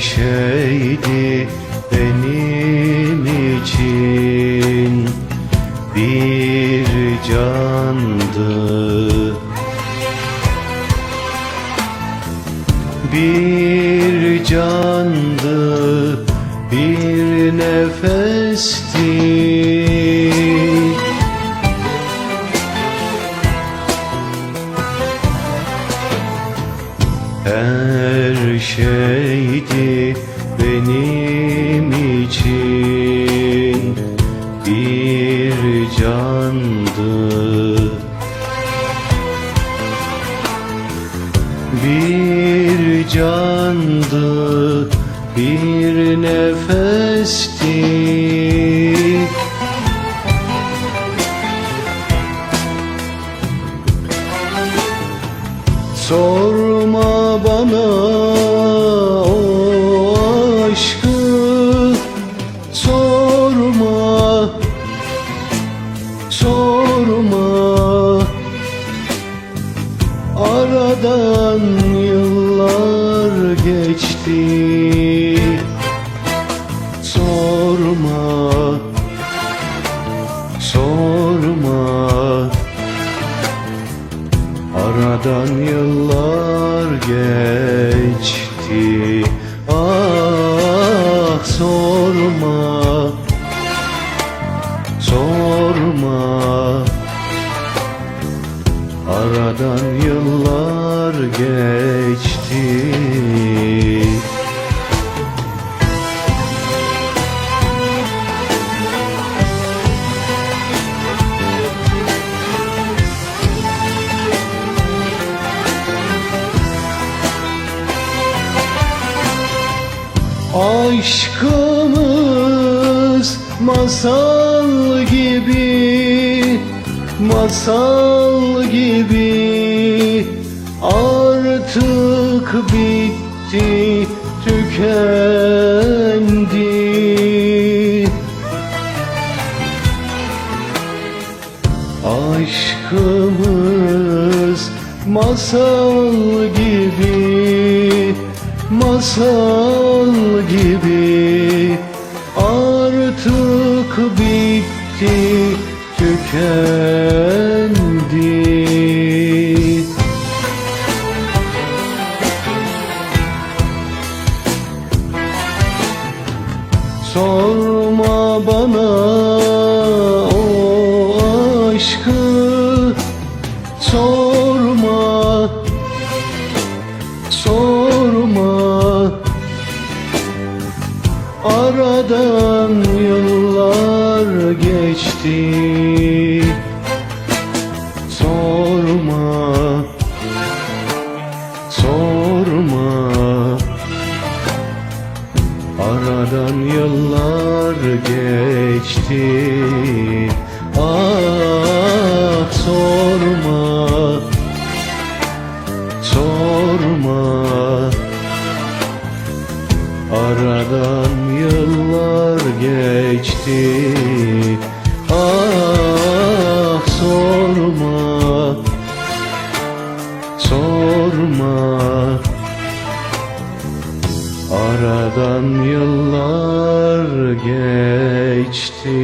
şeydi benim için. Bir candı. Bir candı bir nefesti. Her şeydi benim için. Bir candı. Bir candı bir nefesti. Sorma bana Aradan yıllar geçti. Sorma Sorma. Aradan yıllar geçti. Ah sorma Sorma Aradan yıllar geçti. Aşkımız masal gibi Masal gibi Artık bitti tükendi. Aşkımız masal gibi Masal gibi Artık bitti tükendi Sorma bana o aşkı Sorma Sorma. Aradan yıllar geçti Aradan yıllar geçti. Ah sorma. Sorma. Aradan yıllar geçti. Ah sorma Aradan yıllar geçti